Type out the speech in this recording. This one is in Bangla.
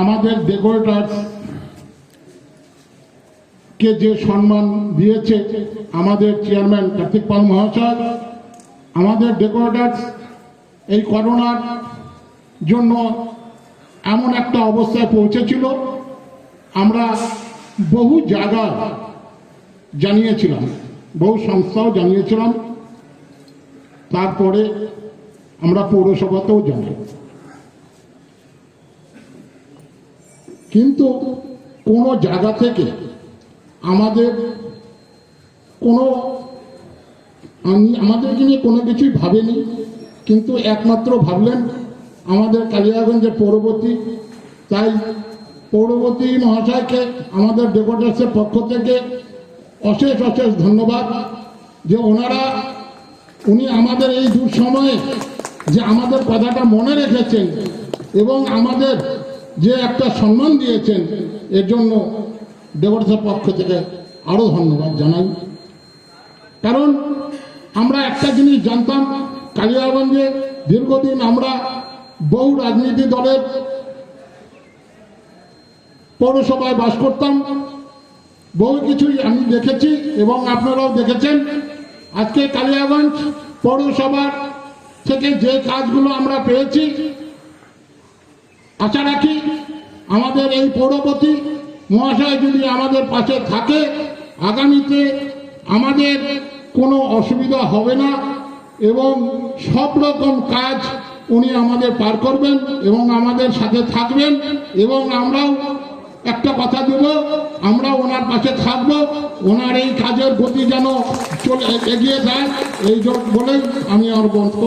আমাদের ডেকোরেটার্স কে যে সম্মান দিয়েছে আমাদের চেয়ারম্যান কার্তিক পাল মহাশয়, আমাদের ডেকোরেটার্স এই করোনার জন্য এমন একটা অবস্থায় পৌঁছেছিল, আমরা বহু জায়গা জানিয়েছিলাম, বহু সংস্থাও জানিয়েছিলাম, তারপরে আমরা পৌরসভাতেও জানাই। কিন্তু কোনো জায়গা থেকে আমাদের কোনো আমি, আমাদেরকে নিয়ে কোনো কিছুই ভাবেনি, কিন্তু একমাত্র ভাবলেন আমাদের কালিয়াগঞ্জের পৌরবর্তী তাই পৌরবর্তী মহাশয়কে, আমাদের ডেকোরেটার্সের পক্ষ থেকে অশেষ অশেষ ধন্যবাদ যে ওনারা, উনি আমাদের এই দুঃসময়ে যে আমাদের কথাটা মনে রেখেছেন এবং আমাদের যে একটা সম্মান দিয়েছেন, এর জন্য দেবরসের পক্ষ থেকে আরও ধন্যবাদ জানাই। কারণ আমরা একটা জিনিস জানতাম, কালিয়াগঞ্জে দীর্ঘদিন আমরা বহু রাজনীতি দলের পৌরসভায় বাস করতাম। বহু কিছুই আমি দেখেছি এবং আপনারাও দেখেছেন। আজকে কালিয়াগঞ্জ পৌরসভার থেকে যে কাজগুলো আমরা পেয়েছি আশা রাখি আমাদের এই পৌরপতি মহাশয় যদি আমাদের পাশে থাকে, আগামীতে আমাদের কোনো অসুবিধা হবে না এবং সব রকম কাজ উনি আমাদের পার করবেন এবং আমাদের সাথে থাকবেন এবং আমরাও একটা কথা দেব, আমরা ওনার পাশে থাকব, ওনার এই কাজের গতি যেন চলে এগিয়ে যায়, এই জন্য বলেই আমি আমার বক্তব্য